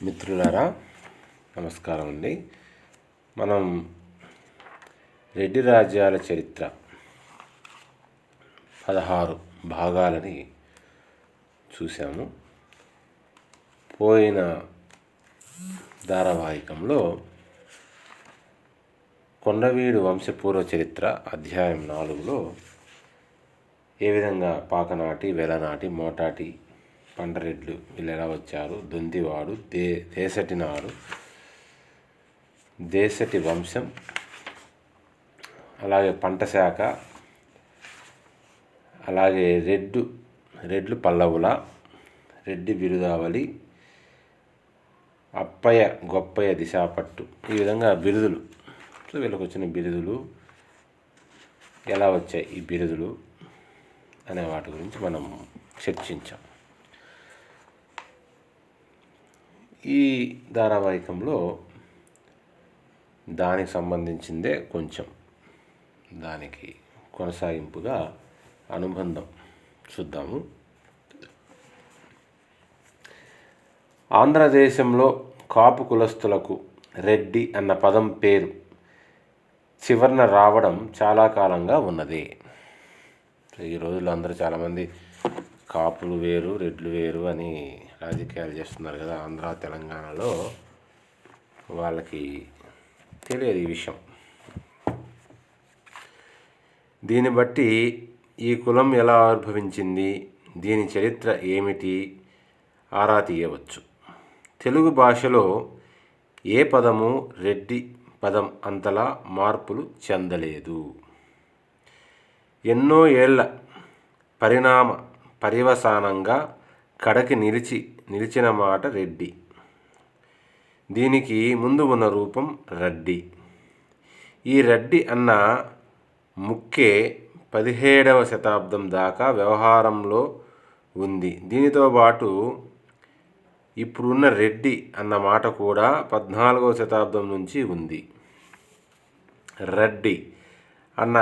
మిత్రులారా నమస్కారం అండి. మనం రెడ్డి రాజ్యాల చరిత్ర పదహారు భాగాలని చూసాము పోయిన ధారావాహికంలో కొండవీడు వంశపూర్వ చరిత్ర అధ్యాయం నాలుగులో ఏ విధంగా పాకనాటి వెలనాటి మోటాటి పండరెడ్లు వీళ్ళు ఎలా వచ్చారు? దొందివాడు దే దేశటి నాడు దేశటి వంశం. అలాగే పంట శాఖ. అలాగే రెడ్డు రెడ్లు పల్లవుల. రెడ్డి బిరుదావళి. అప్పయ్య గొప్పయ్య దిశాపట్టు. ఈ విధంగా బిరుదులు. సో వీళ్ళకి వచ్చిన బిరుదులు ఎలా వచ్చాయి ఈ బిరుదులు అనే వాటి గురించి మనం చర్చించాం. ఈ ధారావాహికంలో దానికి సంబంధించిందే కొంచెం. దానికి కొనసాగింపుగా అనుబంధం చూద్దాము. ఆంధ్రదేశంలో కాపు కులస్తులకు రెడ్డి అన్న పదం పేరు చివరన రావడం చాలా కాలంగా ఉన్నది. ఈ రోజుల్లో అందరూ చాలామంది కాపులు వేరు రెడ్లు వేరు అని రాజకీయాలు చేస్తున్నారు కదా ఆంధ్ర తెలంగాణలో వాళ్ళకి తెలియదు ఈ విషయం. దీన్ని బట్టి ఈ కులం ఎలా ఆవిర్భవించింది దీని చరిత్ర ఏమిటి ఆరా తీయవచ్చు. తెలుగు భాషలో ఏ పదము రెడ్డి పదం అంతలా మార్పులు చెందలేదు. ఎన్నో ఏళ్ళ పరిణామ పర్యవసానంగా కడకి నిలిచి నిలిచిన మాట రెడ్డి. దీనికి ముందు ఉన్న రూపం రడ్డి. ఈ రడ్డి అన్న ముక్కే పదిహేడవ శతాబ్దం దాకా వ్యవహారంలో ఉంది. దీనితో పాటు ఇప్పుడున్న రెడ్డి అన్న మాట కూడా పద్నాలుగవ శతాబ్దం నుంచి ఉంది. రడ్డి అన్న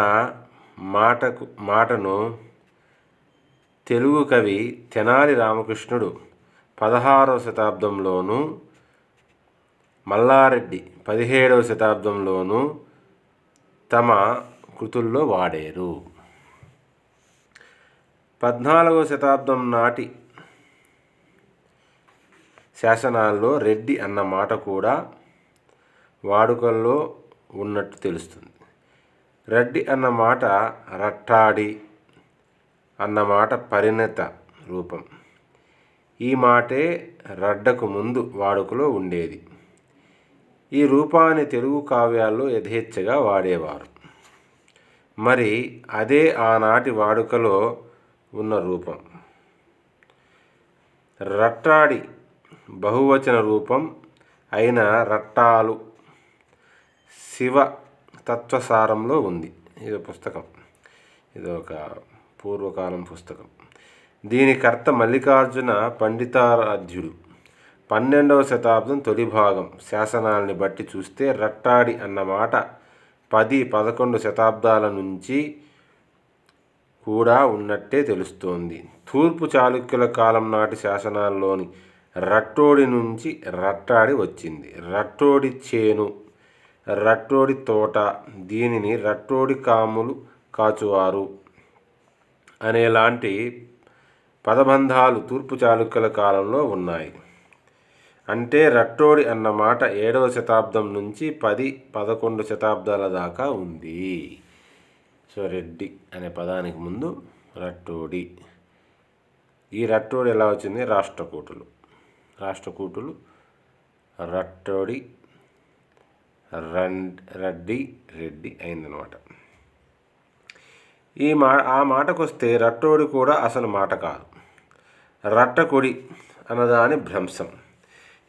మాటకు మాటను తెలుగు కవి తెనాలి రామకృష్ణుడు పదహారవ శతాబ్దంలోనూ మల్లారెడ్డి పదిహేడవ శతాబ్దంలోనూ తమ కృతుల్లో వాడారు. పద్నాలుగవ శతాబ్దం నాటి శాసనాల్లో రెడ్డి అన్న మాట కూడా వాడుకల్లో ఉన్నట్టు తెలుస్తుంది. రెడ్డి అన్న మాట రట్టాడి అన్న మాట పరిణత రూపం. ఈ మాటే రడ్డకు ముందు వాడుకలో ఉండేది. ఈ రూపాన్ని తెలుగు కావ్యాల్లో యథేచ్ఛగా వాడేవారు. మరి అదే ఆనాటి వాడుకలో ఉన్న రూపం. రట్టాడి బహువచన రూపం అయిన రట్టాలు శివ తత్వసారంలో ఉంది. ఇది పుస్తకం. ఇది ఒక పూర్వకాలం పుస్తకం. దీని కర్త మల్లికార్జున పండితారాధ్యుడు. పన్నెండవ శతాబ్దం తొలి భాగం. శాసనాల్ని బట్టి చూస్తే రట్టాడి అన్న మాట పది పదకొండు శతాబ్దాల నుంచి కూడా ఉన్నట్టే తెలుస్తోంది. తూర్పు చాళుక్యుల కాలం నాటి శాసనాల్లోని రట్టోడి నుంచి రట్టాడి వచ్చింది. రట్టోడి చేను రట్టోడి తోట దీనిని రట్టోడి కాములు కాచువారు. అనేలాంటి పదబంధాలు తూర్పు చాళుక్యుల కాలంలో ఉన్నాయి. అంటే రట్టోడి అన్న మాట ఏడవ శతాబ్దం నుంచి పది పదకొండు శతాబ్దాల దాకా ఉంది. సో రెడ్డి అనే పదానికి ముందు రట్టోడి. ఈ రట్టోడి ఎలా వచ్చింది? రాష్ట్రకూటులు. రాష్ట్రకూటులు రట్టోడి రండ్ రడ్డి రెడ్డి అయిందనమాట ఈ మా ఆ మాటకొస్తే రట్టోడి కూడా అసలు మాట కాదు. రట్టకొడి అన్నదాని భ్రంశం.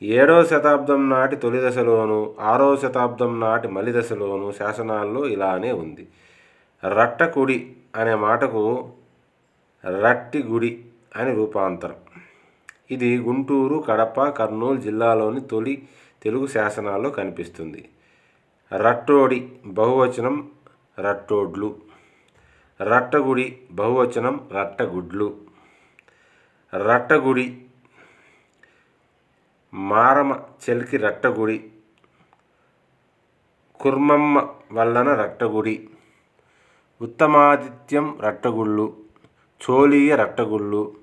ఏడవ శతాబ్దం నాటి తొలి దశలోను ఆరవ శతాబ్దం నాటి మలి దశలోను శాసనాల్లో ఇలానే ఉంది. రట్టకుడి అనే మాటకు రట్టి గుడి అని రూపాంతరం. ఇది గుంటూరు కడప కర్నూలు జిల్లాలోని తొలి తెలుగు శాసనాల్లో కనిపిస్తుంది. రట్టోడి బహువచనం రట్టోడ్లు. రట్టగుడి బహువచనం రట్టగుడ్లు. రట్టగుడి మారమ చెలికి రట్టగుడి. కుర్మమ్మ వల్లన రట్టగుడి. ఉత్తమాదిత్యం రట్టగుళ్ళు. చోళీయ రట్టగుళ్ళు.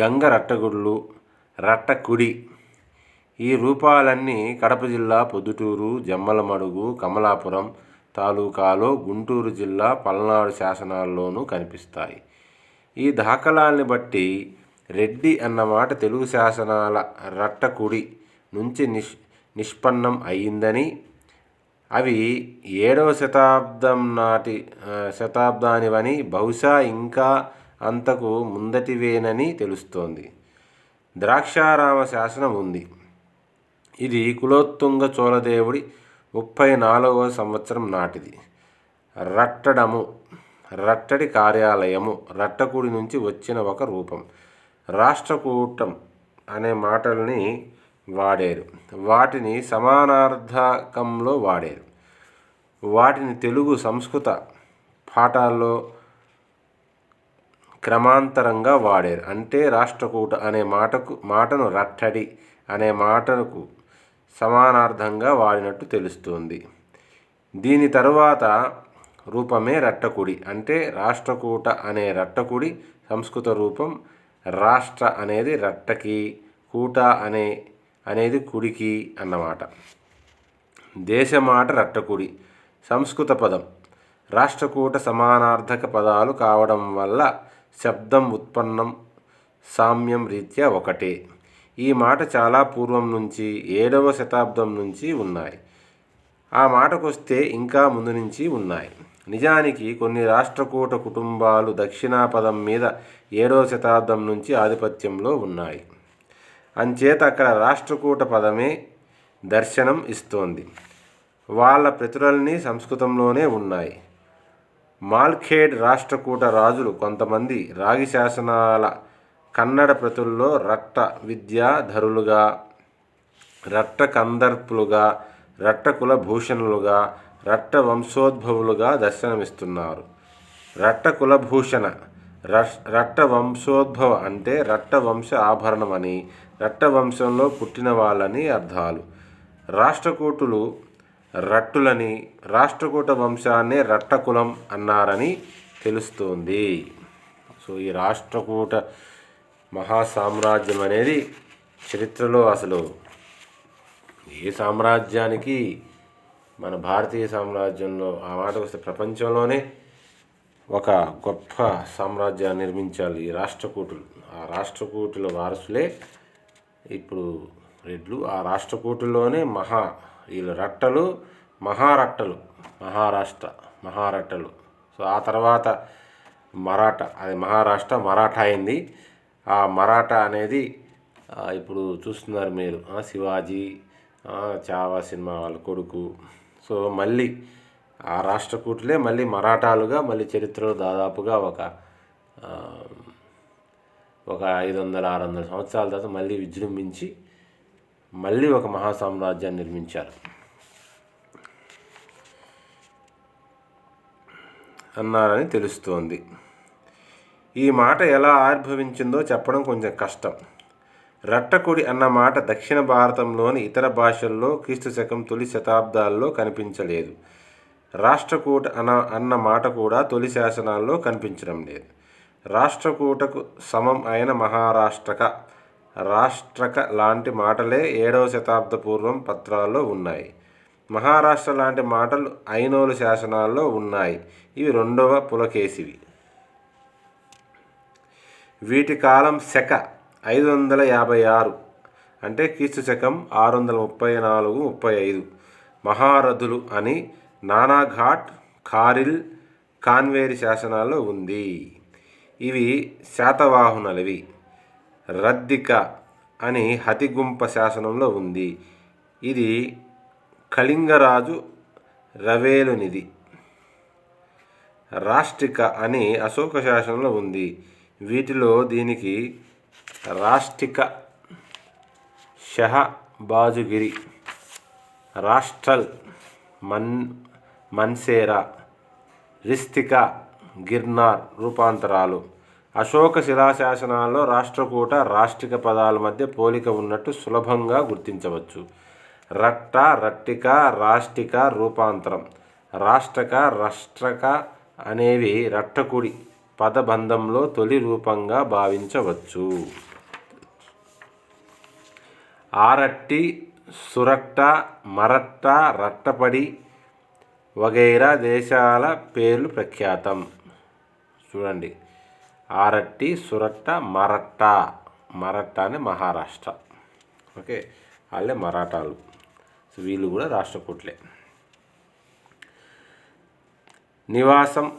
గంగ రట్టగుళ్ళు. రట్టకుడి. ఈ రూపాలన్నీ కడప జిల్లా పొద్దుటూరు జమ్మలమడుగు కమలాపురం తాలూకాలో గుంటూరు జిల్లా పల్నాడు శాసనాల్లోనూ కనిపిస్తాయి. ఈ దాఖలాల్ని బట్టి రెడ్డి అన్నమాట తెలుగు శాసనాల రట్టకుడి నుంచి నిష్ నిష్పన్నం అయిందని అవి ఏడవ శతాబ్దం నాటి శతాబ్దానివని బహుశా ఇంకా అంతకు ముందటివేనని తెలుస్తోంది. ద్రాక్షారామ శాసనం ఉంది. ఇది కులోత్తుంగ చోళదేవుడి ముప్పై నాలుగవ సంవత్సరం నాటిది. రట్టడము రట్టడి కార్యాలయము రట్టకుడి నుంచి వచ్చిన ఒక రూపం. రాష్ట్రకూటం అనే మాటల్ని వాడారు. వాటిని సమానార్థకంలో వాడారు. వాటిని తెలుగు సంస్కృత పాఠాల్లో క్రమాంతరంగా వాడారు. అంటే రాష్ట్రకూట అనే మాటకు మాటను రట్టడి అనే మాటకు సమానార్థంగా వాడినట్టు తెలుస్తుంది. దీని తరువాత రూపమే రట్టకుడి అంటే రాష్ట్రకూట అనే రట్టకుడి సంస్కృత రూపం రాష్ట్ర అనేది రట్టకి కూట అనే అనేది కుడికి అన్నమాట. దేశమాట రట్టకుడి సంస్కృత పదం. రాష్ట్రకూట సమానార్థక పదాలు కావడం వల్ల శబ్దం ఉత్పన్నం సామ్యం రీత్యా ఒకటే. ఈ మాట చాలా పూర్వం నుంచి ఏడవ శతాబ్దం నుంచి ఉన్నాయి. ఆ మాటకొస్తే ఇంకా ముందు నుంచి ఉన్నాయి. నిజానికి కొన్ని రాష్ట్రకూట కుటుంబాలు దక్షిణాపదం మీద ఏడవ శతాబ్దం నుంచి ఆధిపత్యంలో ఉన్నాయి. అంచేత అక్కడ రాష్ట్రకూట పదమే దర్శనం ఇస్తోంది. వాళ్ళ ప్రతులన్నీ సంస్కృతంలోనే ఉన్నాయి. మాల్ఖేడ్ రాష్ట్రకూట రాజులు కొంతమంది రాగి శాసనాల కన్నడ ప్రతుల్లో రట్ట విద్యాధరులుగా రట్ట కందర్పులుగా రట్ట కులభూషణులుగా రట్ట వంశోద్భవులుగా దర్శనమిస్తున్నారు. రట్ట కులభూషణ రట్ట వంశోద్భవ అంటే రట్ట వంశ ఆభరణమని రట్ట వంశంలో పుట్టిన వాళ్ళని అర్థాలు. రాష్ట్రకూటులు రట్టులని రాష్ట్రకూట వంశాన్నే రట్టకులం అన్నారని తెలుస్తోంది. సో ఈ రాష్ట్రకూట మహాసామ్రాజ్యం అనేది చరిత్రలో అసలు ఏ సామ్రాజ్యానికి మన భారతీయ సామ్రాజ్యంలో ఆ మాట వస్తే ప్రపంచంలోనే ఒక గొప్ప సామ్రాజ్యాన్ని నిర్మించాలి ఈ రాష్ట్రకూటులు. ఆ రాష్ట్రకూటుల వారసులే ఇప్పుడు రెడ్లు. ఆ రాష్ట్రకూటుల్లోనే మహా వీళ్ళు రట్టలు మహారట్టలు మహారాష్ట్ర మహారట్టలు సో ఆ తర్వాత మరాఠా అది మహారాష్ట్ర మరాఠా అయింది. ఆ మరాఠా అనేది ఇప్పుడు చూస్తున్నారు మీరు శివాజీ చావా సినిమా వాళ్ళ కొడుకు. సో మళ్ళీ ఆ రాష్ట్రకూటులే మళ్ళీ మరాఠాలుగా మళ్ళీ చరిత్రలో దాదాపుగా ఒక ఒక ఐదు వందల ఆరు వందల సంవత్సరాల తర్వాత మళ్ళీ విజృంభించి మళ్ళీ ఒక మహాసామ్రాజ్యాన్ని నిర్మించారు. అన్నారని తెలుస్తోంది. ఈ మాట ఎలా ఆవిర్భవించిందో చెప్పడం కొంచెం కష్టం. రట్టకుడి అన్న మాట దక్షిణ భారతంలోని ఇతర భాషల్లో క్రీస్తు శకం తొలి శతాబ్దాల్లో కనిపించలేదు. రాష్ట్రకూట అన్న అన్న మాట కూడా తొలి శాసనాల్లో కనిపించడం లేదు. రాష్ట్రకూటకు సమం అయిన మహారాష్ట్రక రాష్ట్రక లాంటి మాటలే ఏడవ శతాబ్ద పూర్వం పత్రాల్లో ఉన్నాయి. మహారాష్ట్ర లాంటి మాటలు ఐనోలు శాసనాల్లో ఉన్నాయి. ఇవి రెండవ పులకేసివి వీటి కాలం శక ఐదు వందల యాభై ఆరు అంటే క్రీస్తు శకం ఆరు వందల ముప్పై నాలుగు ముప్పై ఐదు. మహారథులు అని నానాఘాట్ ఖారిల్ కాన్వేరి శాసనాల్లో ఉంది. ఇవి శాతవాహనులవి. రద్దిక అని హతిగుంప శాసనంలో ఉంది. ఇది కళింగరాజు రవేలునిది. రాష్ట్రిక అని అశోక శాసనంలో ఉంది. వీటిలో దీనికి రాష్ట్రిక షహబాజుగిరి రాష్ట్రల్ మన్ మన్సేరా రిస్తిక గిర్నార్ రూపాంతరాలు. అశోక శిలాశాసనాల్లో రాష్ట్రకూట రాష్ట్రిక పదాల మధ్య పోలిక ఉన్నట్టు సులభంగా గుర్తించవచ్చు. రట్ట రట్టిక రాష్ట్రిక రూపాంతరం. రాష్ట్రక రాష్ట్రక అనేవి రట్టకుడి పదబంధంలో తొలి రూపంగా భావించవచ్చు. ఆరట్టి సురట్ట మరట్ట రట్టపడి వగైరా దేశాల పేర్లు ప్రఖ్యాతం. చూడండి. ఆరట్టి సురట్ట మరట్ట. మరట్ట అనే మహారాష్ట్ర. ఓకే. వాళ్ళే మరాఠాలు. వీళ్ళు కూడా రాష్ట్రకూట్లే. నివాసం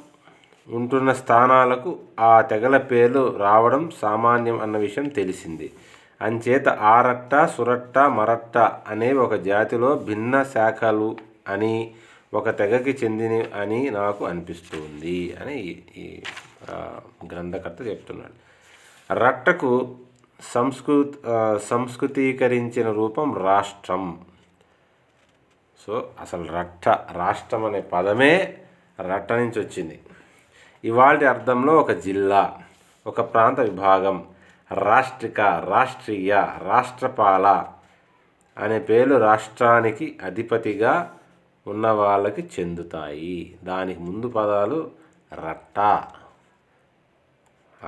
ఉంటున్న స్థానాలకు ఆ తెగల పేర్లు రావడం సామాన్యం అన్న విషయం తెలిసింది. అంచేత ఆరట్ట సురట్ట మరట్ట అనే ఒక జాతిలో భిన్న శాఖలు అని ఒక తెగకి చెందిన అని నాకు అనిపిస్తుంది అని ఈ- గ్రంథకర్త చెప్తున్నాడు. రట్టకు సంస్కృత సంస్కృతీకరించిన రూపం రాష్ట్రం. సో అసలు రట్ట రాష్ట్రం అనే పదమే రట్ట నుంచి వచ్చింది. ఇవాళ అర్థంలో ఒక జిల్లా ఒక ప్రాంత విభాగం రాష్ట్రిక రాష్ట్రీయ రాష్ట్రపాల అనే పేర్లు రాష్ట్రానికి అధిపతిగా ఉన్న వాళ్ళకి చెందుతాయి. దానికి ముందు పదాలు రట్ట.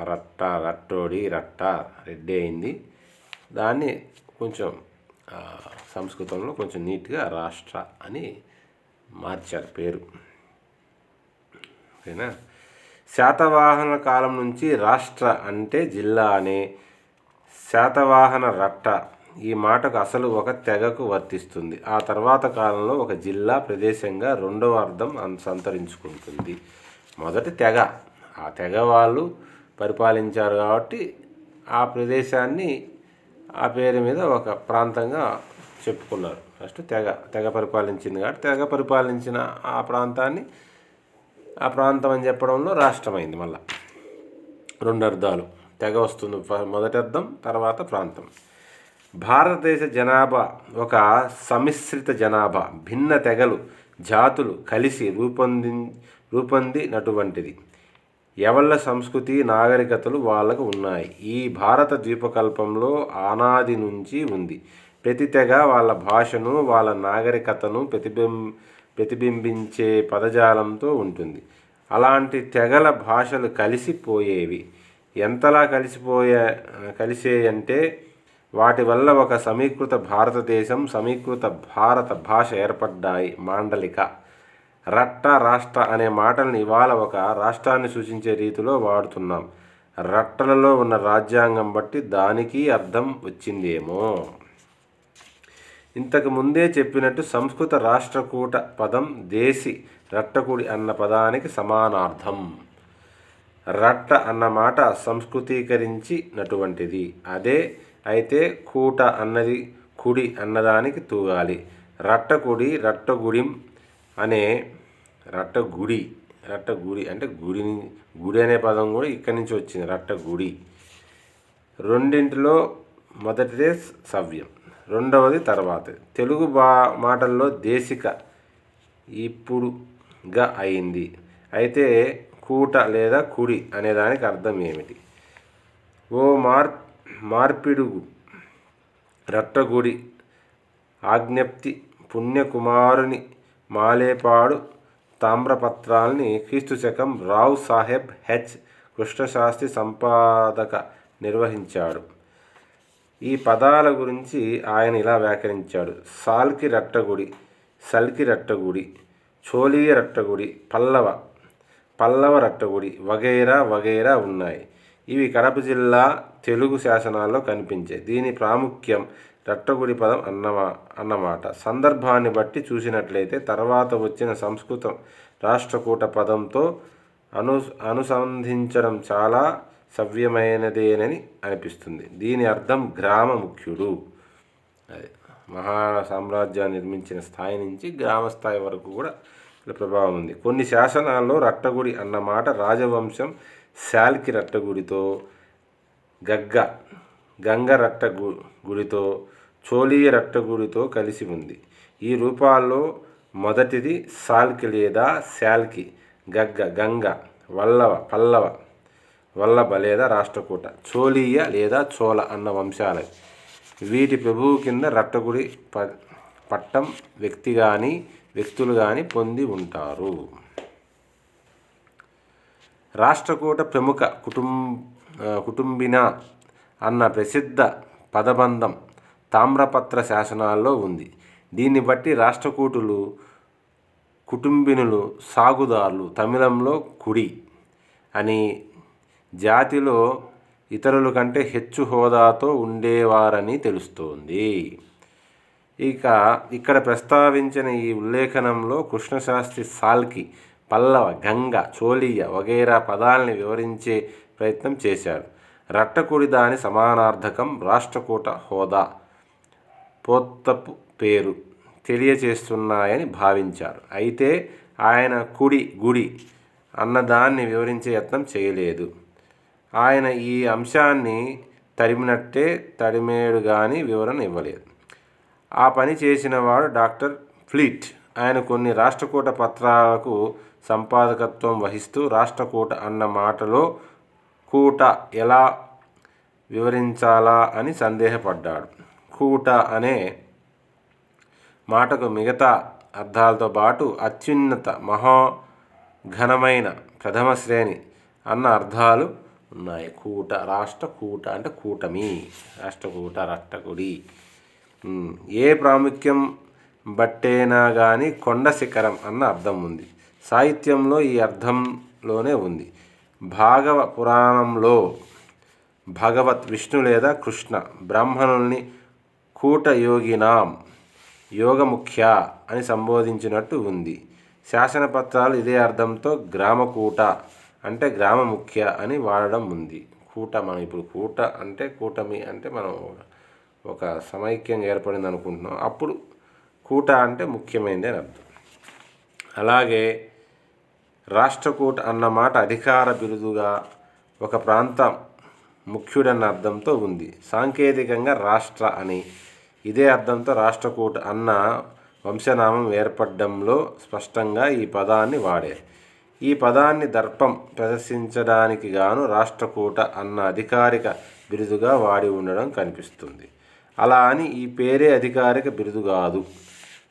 రట్ట రట్టోడి రట్ట రెడ్డి అయింది. దాన్ని కొంచెం సంస్కృతంలో కొంచెం నీట్గా రాష్ట్ర అని మార్చారు పేరు. ఓకేనా? శాతవాహన కాలం నుంచి రాష్ట్ర అంటే జిల్లా అనే శాతవాహన రట్ట ఈ మాటకు అసలు ఒక తెగకు వర్తిస్తుంది. ఆ తర్వాత కాలంలో ఒక జిల్లా ప్రదేశంగా రెండవ అర్థం అన్- సంతరించుకుంటుంది. మొదటి తెగ. ఆ తెగ వాళ్ళు పరిపాలించారు కాబట్టి ఆ ప్రదేశాన్ని ఆ పేరు మీద ఒక ప్రాంతంగా చెప్పుకున్నారు. ఫస్ట్ తెగ. తెగ పరిపాలించింది కాబట్టి తెగ పరిపాలించిన ఆ ప్రాంతాన్ని ఆ ప్రాంతం అని చెప్పడంలో రాష్ట్రమైంది మళ్ళా. రెండు అర్థాలు. తెగ వస్తుంది మొదటి అర్థం తర్వాత ప్రాంతం. భారతదేశ జనాభా ఒక సమిశ్రిత జనాభా భిన్న తెగలు జాతులు కలిసి రూపొంది రూపొందినటువంటిది. ఎవళ్ళ సంస్కృతి నాగరికతలు వాళ్ళకు ఉన్నాయి. ఈ భారత ద్వీపకల్పంలో ఆనాది నుంచి ఉంది. ప్రతి తెగ వాళ్ళ భాషను వాళ్ళ నాగరికతను ప్రతిబింబ ప్రతిబింబించే పదజాలంతో ఉంటుంది. అలాంటి తెగల భాషలు కలిసిపోయేవి. ఎంతలా కలిసిపోయే కలిసేయంటే వాటి వల్ల ఒక సమీకృత భారతదేశం సమీకృత భారత భాష ఏర్పడ్డాయి. మాండలిక. రట్ట రాష్ట్ర అనే మాటల్ని ఇవాళ ఒక రాష్ట్రాన్ని సూచించే రీతిలో వాడుతున్నాం. రట్టలలో ఉన్న రాజ్యాంగం బట్టి దానికి అర్థం వచ్చిందేమో. ఇంతకు ముందే చెప్పినట్టు సంస్కృత రాష్ట్రకూట పదం దేశి రట్టకుడి అన్న పదానికి సమానార్థం. రట్ట అన్న మాట సంస్కృతీకరించినటువంటిది అదే అయితే కూట అన్నది కుడి అన్నదానికి తూగాలి. రట్టకుడి రట్టగుడిం అనే రట్టగుడి రట్టగుడి అంటే గుడిని గుడి అనే పదం కూడా ఇక్కడి నుంచి వచ్చింది రట్టగుడి. రెండింటిలో మొదటిదే సవ్యం. రెండవది తర్వాత. తెలుగు బా మాటల్లో దేశిక ఇప్పుడుగా అయింది. అయితే కూట లేదా కుడి అనే దానికి అర్థం ఏమిటి? ఓ మార్ మార్పిడుగు రట్టగుడి ఆజ్ఞప్తి పుణ్యకుమారుని మాలేపాడు తామ్రపత్రాల్ని క్రీస్తు శకం రావ్ సాహెబ్ హెచ్ కృష్ణశాస్త్రి సంపాదక నిర్వహించాడు. ఈ పదాల గురించి ఆయన ఇలా వ్యాఖ్యానించాడు సాల్కి రట్టగుడి సల్కి రట్టగుడి చోళీయ రట్టగుడి పల్లవ పల్లవ రట్టగుడి వగైరా వగైరా ఉన్నాయి. ఇవి కడప జిల్లా తెలుగు శాసనాల్లో కనిపించాయి. దీని ప్రాముఖ్యం రట్టగుడి పదం అన్నమా అన్నమాట. సందర్భాన్ని బట్టి చూసినట్లయితే తర్వాత వచ్చిన సంస్కృతం రాష్ట్రకూట పదంతో అను అనుసంధించడం చాలా సవ్యమైనదేనని అనిపిస్తుంది. దీని అర్థం గ్రామ ముఖ్యుడు. అదే. మహా సామ్రాజ్యాన్ని నిర్మించిన స్థాయి నుంచి గ్రామ స్థాయి వరకు కూడా ఇలా ప్రభావం ఉంది. కొన్ని శాసనాల్లో రట్టగుడి అన్న మాట రాజవంశం శాల్కి రట్టగుడితో గగ్గ గంగ రట్టగు గుడితో చోళీయ రట్టగుడితో కలిసి ఉంది. ఈ రూపాల్లో మొదటిది సాల్కి లేదా శాల్కి గగ్గ గంగ వల్లవ పల్లవ వల్లభ లేదా రాష్ట్రకూట. చోళీయ లేదా చోళ అన్న వంశాలవి వీటి ప్రభువు కింద రట్టగుడి ప పట్టం వ్యక్తి కానీ వ్యక్తులు కానీ పొంది ఉంటారు. రాష్ట్రకూట ప్రముఖ కుటుం కుటుంబిన అన్న ప్రసిద్ధ పదబంధం తామ్రపత్ర శాసనాల్లో ఉంది. దీన్ని బట్టి రాష్ట్రకూటులు కుటుంబినులు సాగుదారులు తమిళంలో కుడి అని జాతిలో ఇతరుల కంటే హెచ్చు హోదాతో ఉండేవారని తెలుస్తోంది. ఇక ఇక్కడ ప్రస్తావించిన ఈ ఉల్లేఖనంలో కృష్ణశాస్త్రి సాల్కి పల్లవ గంగ చోళీయ వగైరా పదాలని వివరించే ప్రయత్నం చేశాడు. రట్టకుడి దాని సమానార్థకం రాష్ట్రకూట హోదా పోత్తపు పేరు తెలియచేస్తున్నాయని భావించారు. అయితే ఆయన కుడి గుడి అన్నదాన్ని వివరించే యత్నం చేయలేదు. ఆయన ఈ అంశాన్ని తరిమినట్టే తడిమేడు కానీ వివరణ ఇవ్వలేదు. ఆ పని చేసిన వాడు డాక్టర్ ఫ్లీట్. ఆయన కొన్ని రాష్ట్రకూట పత్రాలకు సంపాదకత్వం వహిస్తూ రాష్ట్రకూట అన్న మాటలో కూట ఎలా వివరించాలా అని సందేహపడ్డాడు. కూట అనే మాటకు మిగతా అర్థాలతో పాటు అత్యున్నత మహా ఘనమైన ప్రథమ శ్రేణి అన్న అర్థాలు ఉన్నాయి. కూట రాష్ట్ర కూట అంటే కూటమి. రాష్ట్రకూట రాష్ట్రకుడి ఏ ప్రాముఖ్యం బట్టేనా కానీ కొండ శిఖరం అన్న అర్థం ఉంది. సాహిత్యంలో ఈ అర్థంలోనే ఉంది. భాగవ పురాణంలో భగవత్ విష్ణు లేదా కృష్ణ బ్రాహ్మణుల్ని కూటయోగినాం యోగముఖ్య అని సంబోధించినట్టు ఉంది. శాసనపత్రాలు ఇదే అర్థంతో గ్రామకూట అంటే గ్రామ ముఖ్య అని వాడడం ఉంది. కూట మనం ఇప్పుడు కూట అంటే కూటమి అంటే మనం ఒక సమైక్యం ఏర్పడింది అనుకుంటున్నాం. అప్పుడు కూట అంటే ముఖ్యమైనది అని అర్థం. అలాగే రాష్ట్రకూట అన్న మాట అధికార బిరుదుగా ఒక ప్రాంతం ముఖ్యుడన్న అర్థంతో ఉంది. సాంకేతికంగా రాష్ట్ర అని ఇదే అర్థంతో రాష్ట్రకూట అన్న వంశనామం ఏర్పడడంలో స్పష్టంగా ఈ పదాన్ని వాడారు. ఈ పదాన్ని దర్పం ప్రదర్శించడానికి గాను రాష్ట్రకూట అన్న అధికారిక బిరుదుగా వాడి ఉండడం కనిపిస్తుంది. అలా అని ఈ పేరే అధికారిక బిరుదు కాదు.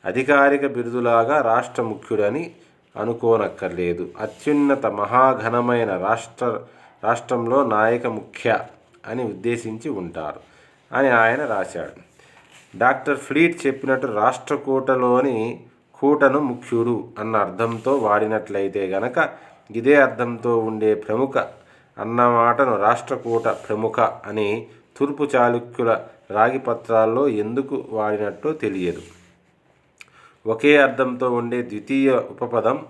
అధికారిక బిరుదులాగా రాష్ట్ర ముఖ్యుడని అనుకోనక్కర్లేదు. అత్యున్నత మహాఘనమైన రాష్ట్ర రాష్ట్రంలో నాయక ముఖ్య అని ఉద్దేశించి ఉంటారు అని ఆయన రాశాడు. డాక్టర్ ఫ్లీట్ చెప్పినట్టు రాష్ట్రకూటలోని కూటను ముఖ్యుడు అన్న అర్థంతో వాడినట్లయితే గనక ఇదే అర్థంతో ఉండే ప్రముఖ అన్న మాటను రాష్ట్రకూట ప్రముఖ అని తూర్పు చాళుక్యుల రాగిపత్రాల్లో ఎందుకు వాడినట్టో తెలియదు. ఒకే అర్థంతో ఉండే ద్వితీయ ఉపపదం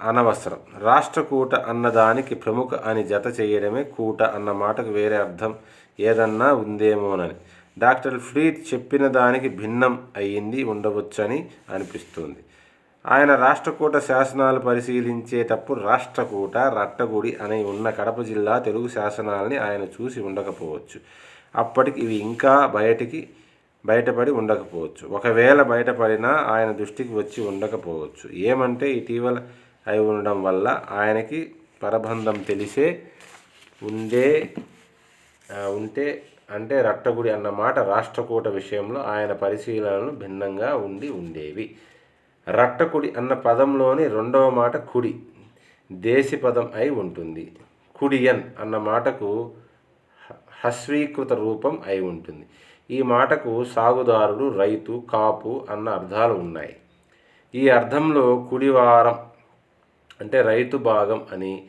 అనవసరం. రాష్ట్రకూట అన్నదానికి ప్రముఖ అని జత చేయడమే కూట అన్న మాటకు వేరే అర్థం ఏదన్నా ఉందేమోనని. డాక్టర్ ఫ్రీత్ చెప్పిన దానికి భిన్నం అయ్యింది ఉండవచ్చని అనిపిస్తుంది. ఆయన రాష్ట్రకూట శాసనాలు పరిశీలించేటప్పుడు రాష్ట్రకూట రట్టగుడి అనే ఉన్న కడప జిల్లా తెలుగు శాసనాలని ఆయన చూసి ఉండకపోవచ్చు. అప్పటికి ఇవి ఇంకా బయటికి బయటపడి ఉండకపోవచ్చు. ఒకవేళ బయటపడినా ఆయన దృష్టికి వచ్చి ఉండకపోవచ్చు. ఏమంటే ఇటీవల అయి ఉండడం వల్ల ఆయనకి పరబంధం తెలిసే ఉండే ఉంటే అంటే రట్టగుడి అన్న మాట రాష్ట్రకూట విషయంలో ఆయన పరిశీలనలు భిన్నంగా ఉండి ఉండేవి. రట్టకుడి అన్న పదంలోని రెండవ మాట కుడి దేశి పదం అయి ఉంటుంది. కుడియన్ అన్న మాటకు హస్వీకృత రూపం అయి ఉంటుంది. ఈ మాటకు సాగుదారుడు రైతు కాపు అన్న అర్థాలు ఉన్నాయి. ఈ అర్థంలో కుడివారం అంటే రైతు భాగం అని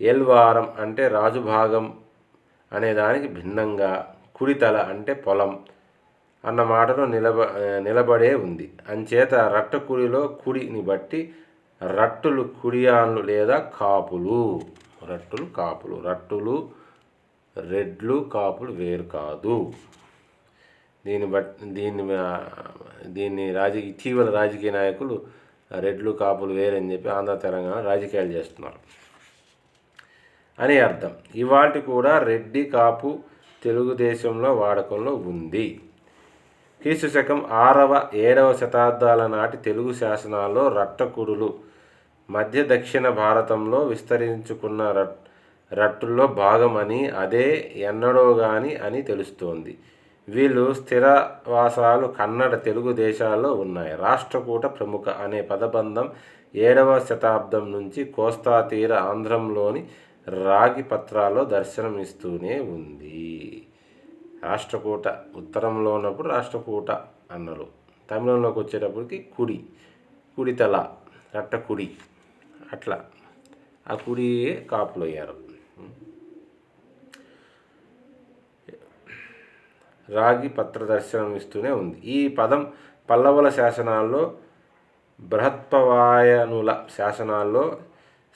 ఎల్వారం అంటే రాజు భాగం అనేదానికి భిన్నంగా కుడితల అంటే పొలం అన్న మాటలో నిలబ నిలబడే ఉంది. అంచేత రట్ట కుడిలో కుడిని బట్టి రట్టులు కుడియాన్లు లేదా కాపులు. రట్టులు కాపులు. రట్టులు రెడ్లు కాపులు వేరు కాదు. దీన్ని బట్టి దీన్ని దీన్ని రాజకీయ ఇటీవల రాజకీయ నాయకులు రెడ్లు కాపులు వేరని చెప్పి ఆంధ్ర తెలంగాణ రాజకీయాలు చేస్తున్నారు. అని అర్థం. ఇవాటి కూడా రెడ్డి కాపు తెలుగుదేశంలో వాడకంలో ఉంది. క్రీస్తు శకం ఆరవ ఏడవ శతాబ్దాల నాటి తెలుగు శాసనాల్లో రట్టకుడులు మధ్య దక్షిణ భారతంలో విస్తరించుకున్న రట్టుల్లో భాగమని అదే ఎన్నడో గాని అని తెలుస్తోంది. వీళ్ళు స్థిరవాసాలు కన్నడ తెలుగు దేశాల్లో ఉన్నాయి. రాష్ట్రకూట ప్రముఖ అనే పదబంధం ఏడవ శతాబ్దం నుంచి కోస్తా తీర ఆంధ్రంలోని రాగి పత్రాల్లో దర్శనమిస్తూనే ఉంది. రాష్ట్రకూట ఉత్తరంలో ఉన్నప్పుడు రాష్ట్రకూట అన్నారు. తమిళంలోకి వచ్చేటప్పటికి కుడి కుడితల రట్ట కుడి అట్లా. ఆ కుడి కాపులు అయ్యారు రాగి పత్ర దర్శనం ఇస్తూనే ఉంది. ఈ పదం పల్లవుల శాసనాల్లో బృహత్పవాయనుల శాసనాల్లో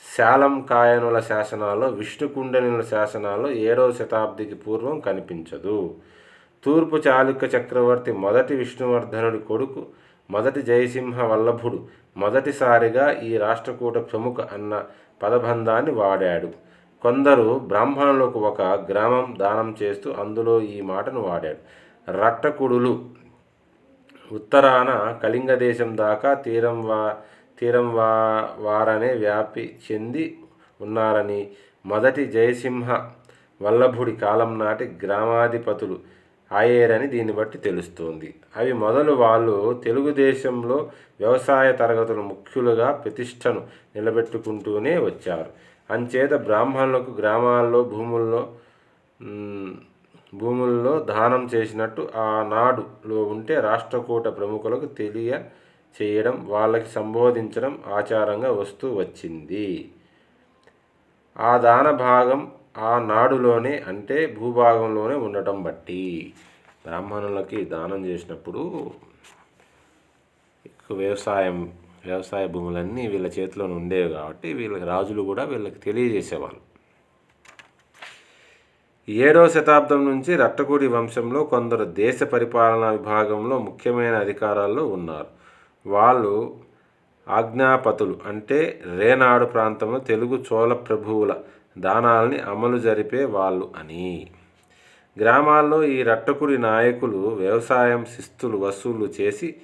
శాలంకాయనుల శాసనాల్లో విష్ణుకుండనుల శాసనాల్లో ఏడవ శతాబ్దికి పూర్వం కనిపించదు. తూర్పు చాళుక్య చక్రవర్తి మొదటి విష్ణువర్ధనుడి కొడుకు మొదటి జయసింహ వల్లభుడు మొదటిసారిగా ఈ రాష్ట్రకూట ప్రముఖ అన్న పదబంధాన్ని వాడాడు. కొందరు బ్రాహ్మణులకు ఒక గ్రామం దానం చేస్తూ అందులో ఈ మాటను వాడాడు. రట్టకుడులు ఉత్తరాన కళింగ దేశం దాకా తీరం వా తీరం వా వారనే వ్యాపి చెంది ఉన్నారని మొదటి జయసింహ వల్లభుడి కాలం నాటి గ్రామాధిపతులు అయ్యారని దీన్ని బట్టి తెలుస్తోంది. అవి మొదలు వాళ్ళు తెలుగుదేశంలో వ్యవసాయ తరగతుల ముఖ్యులుగా ప్రతిష్టను నిలబెట్టుకుంటూనే వచ్చారు. అంచేత బ్రాహ్మణులకు గ్రామాల్లో భూముల్లో భూముల్లో దానం చేసినట్టు ఆనాడులో ఉంటే రాష్ట్రకూట ప్రముఖులకు తెలియ చేయడం వాళ్ళకి సంబోధించడం ఆచారంగా వస్తూ వచ్చింది. ఆ దాన భాగం ఆ నాడులోనే అంటే భూభాగంలోనే ఉండటం బట్టి బ్రాహ్మణులకి దానం చేసినప్పుడు వ్యవసాయం వ్యవసాయ భూములన్నీ వీళ్ళ చేతిలో ఉండేవి కాబట్టి వీళ్ళకి రాజులు కూడా వీళ్ళకి తెలియజేసేవాళ్ళు. ఏడవ శతాబ్దం నుంచి రట్టకూడి వంశంలో కొందరు దేశ పరిపాలనా విభాగంలో ముఖ్యమైన అధికారాల్లో ఉన్నారు. వాళ్ళు ఆజ్ఞాపతులు అంటే రేనాడు ప్రాంతంలో తెలుగు చోళ ప్రభువుల దానాల్ని అమలు జరిపే వాళ్ళు అని. గ్రామాల్లో ఈ రట్టకుడి నాయకులు వ్యవసాయం శిస్తులు వసూలు చేసి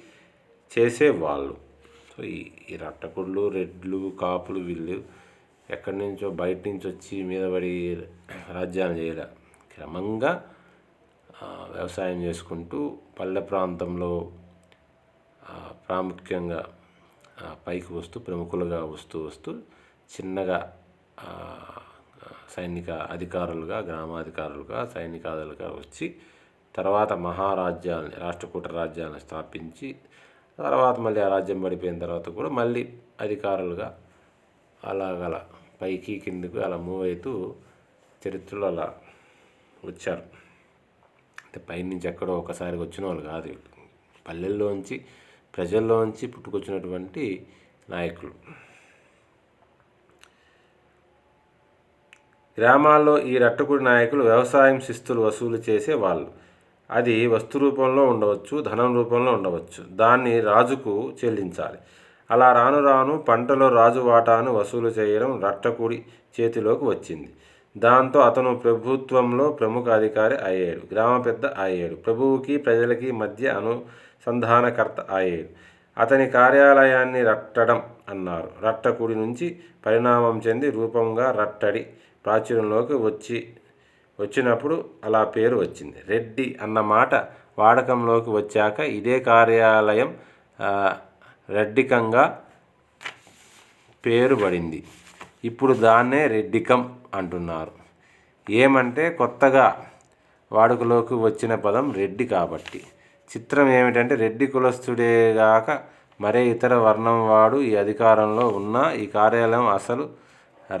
చేసేవాళ్ళు సో ఈ ఈ రట్టకుళ్ళు రెడ్లు కాపులు వీళ్ళు ఎక్కడి నుంచో బయట నుంచి వచ్చి మీద పడి రాజ్యాన్ని చేయలే. క్రమంగా వ్యవసాయం చేసుకుంటూ పల్లె ప్రాంతంలో ప్రాముఖ్యంగా పైకి వస్తూ ప్రముఖులుగా వస్తూ వస్తూ చిన్నగా సైనిక అధికారులుగా గ్రామాధికారులుగా సైనికాదులుగా వచ్చి తర్వాత మహారాజ్యాలని రాష్ట్రకూట రాజ్యాలను స్థాపించి తర్వాత మళ్ళీ ఆ రాజ్యం పడిపోయిన తర్వాత కూడా మళ్ళీ అధికారులుగా అలాగల పైకి కిందకు అలా మూవ్ అవుతూ చరిత్రలో అలా వచ్చారు. అంటే పైనుంచి ఎక్కడో ఒకసారి వచ్చిన వాళ్ళు కాదు. పల్లెల్లోంచి ప్రజల్లోంచి పుట్టుకొచ్చినటువంటి నాయకులు. గ్రామాల్లో ఈ రట్టకుడి నాయకులు వ్యవసాయం శిస్తులు వసూలు చేసే వాళ్ళు. అది వస్తు రూపంలో ఉండవచ్చు ధనం రూపంలో ఉండవచ్చు. దాన్ని రాజుకు చెల్లించాలి. అలా రాను రాను పంటలో రాజు వాటాను వసూలు చేయడం రట్టకుడి చేతిలోకి వచ్చింది. దాంతో అతను ప్రభుత్వంలో ప్రముఖ అధికారి అయ్యాడు గ్రామ పెద్ద అయ్యాడు. ప్రభువుకి ప్రజలకి మధ్య అను సంధానకర్త అయ్యాడు అతని కార్యాలయాన్ని రట్టడం అన్నారు. రట్టకుడి నుంచి పరిణామం చెంది రూపంగా రట్టడి ప్రాచుర్యంలోకి వచ్చి వచ్చినప్పుడు అలా పేరు వచ్చింది. రెడ్డి అన్న మాట వాడకంలోకి వచ్చాక ఇదే కార్యాలయం రెడ్డికంగా పేరు పడింది. ఇప్పుడు దాన్నే రెడ్డికం అంటున్నారు. ఏమంటే కొత్తగా వాడుకలోకి వచ్చిన పదం రెడ్డి కాబట్టి. చిత్రం ఏమిటంటే రెడ్డి కులస్తుడేగాక మరే ఇతర వర్ణం వాడు ఈ అధికారంలో ఉన్న ఈ కార్యాలయం అసలు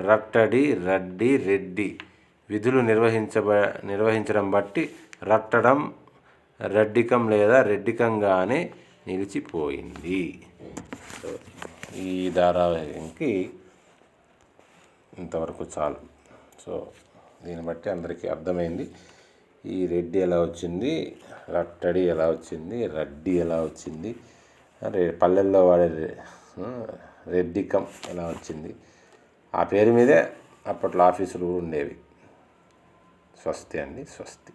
రట్టడి రడ్డి రెడ్డి. విధులు నిర్వహించబ నిర్వహించడం బట్టి రట్టడం రెడ్డికం లేదా రెడ్డికంగానే నిలిచిపోయింది. ఈ ధారావాహికి ఇంతవరకు చాలు. సో దీన్ని బట్టి అందరికీ అర్థమైంది. ఈ రెడ్డి ఎలా వచ్చింది? రట్టడి ఎలా వచ్చింది? రడ్డి ఎలా వచ్చింది? పల్లెల్లో వాడే రెడ్డికం ఎలా వచ్చింది? ఆ పేరు మీదే అప్పట్లో ఆఫీసులు ఉండేవి. స్వస్తి అండి స్వస్తి.